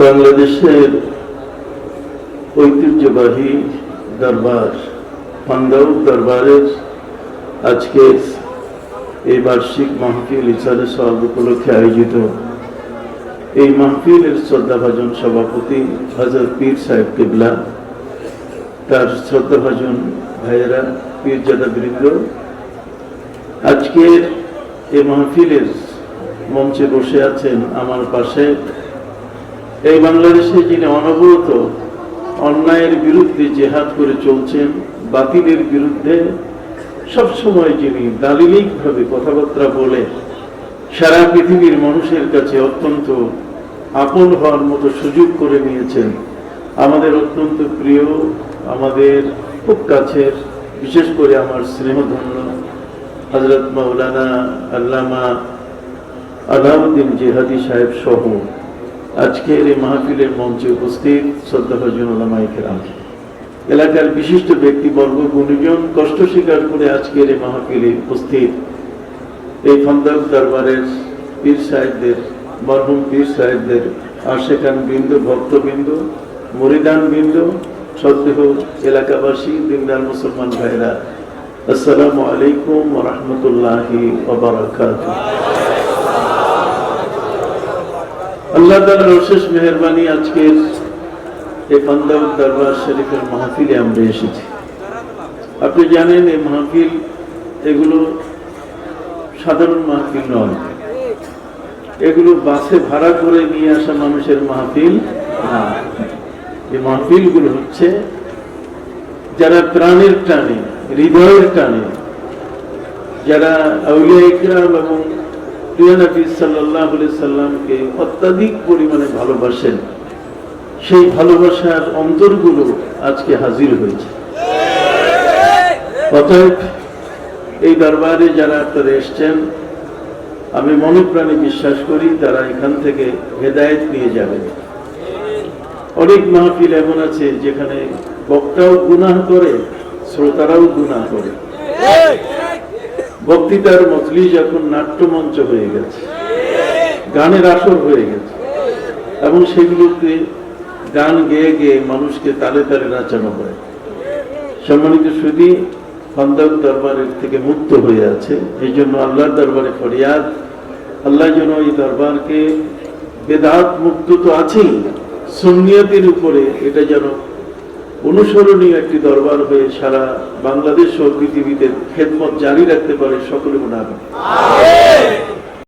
বাংলাদেশের ঐতিহ্যবাহী দরবার পান্দাউ দরবারের আজকের এই বার্ষিক মাহফিল ইসারে সব উপলক্ষে আয়োজিত। এই মাহফিলের শ্রদ্ধাভাজন সভাপতি হজরত পীর সাহেব কিবলা, তার শ্রদ্ধাভাজন ভাইয়েরা, পীরজাদা বৃন্দ। আজকের এই মাহফিলের মঞ্চে বসে আছেন আমার পাশে এই বাংলাদেশে যিনি অনবরত অন্যায়ের বিরুদ্ধে জেহাদ করে চলছেন, বাতিলের বিরুদ্ধে সবসময় যিনি দালিলিকভাবে কথাবার্তা বলে, সারা পৃথিবীর মানুষের কাছে অত্যন্ত আপন হওয়ার মতো সুযোগ করে নিয়েছেন। আমাদের অত্যন্ত প্রিয়, আমাদের খুব কাছের, বিশেষ করে আমার স্নেহধন্য হজরত মৌলানা আল্লামা আলাউদ্দিন জেহাদি সাহেব সহ আজকের এই মাহফিলের মঞ্চে উপস্থিত শ্রদ্ধাভাজন ওলামাই কেরাম। এলাকার বিশিষ্ট ব্যক্তিবর্গ, গুণীজন কষ্ট স্বীকার করে আজকের এই মাহফিলে উপস্থিত এই খন্দক দরবারের পীর সাহেবদের মরহুম পীর সাহেবদের আশেকান বৃন্দ, ভক্তবৃন্দ, মরিদান বৃন্দ সদ্দেহ এলাকাবাসী, দিনদার মুসলমান ভাইরা, আসসালামু আলাইকুম রহমতুল্লাহি আল্লাহ তালার অশেষ মেহরবানি আজকের এই পান্দাব দরবার শরীফের মাহফিলে আমরা এসেছি। আপনি জানেন, এই মাহফিল এগুলো সাধারণ মাহফিল নয়। এগুলো বাসে ভাড়া করে নিয়ে আসা মানুষের মাহফিল না। এই মাহফিলগুলো হচ্ছে যারা প্রাণের টানে, হৃদয়ের টানে, যারা ইকরাম এবং প্রিয় সাল্লাহ সাল্লামকে অত্যাধিক পরিমাণে ভালোবাসেন, সেই ভালোবাসার অন্তরগুলো আজকে হাজির হয়েছে। অতএব এই দরবারে যারা আপনারা এসছেন আমি মনে প্রাণে বিশ্বাস করি তারা এখান থেকে হেদায়েত নিয়ে যাবেন অনেক মাহফিল এমন আছে যেখানে বক্তাও গুনাহ করে, শ্রোতারাও গুনাহ করে। বক্তৃতার মজলিস এখন নাট্যমঞ্চ হয়ে গেছে। গানের আসর হয়ে গেছে। এবং সেগুলোতে গান গেয়ে গেয়ে মানুষকে তালে তালে নাচানো হয়। সম্মানিত সুদী খন্দক দরবারের থেকে মুক্ত হয়ে আছে। এই জন্য আল্লাহর দরবারে ফরিয়াদ। আল্লাহ যেন এই দরবারকে বেদাত মুক্ত তো আছেই। সুন্নিয়তের উপরে এটা যেন অনুসরণীয় একটি দরবার হয়ে সারা বাংলাদেশ ও পৃথিবীতে খেদমত জারি রাখতে পারে সকলে মনে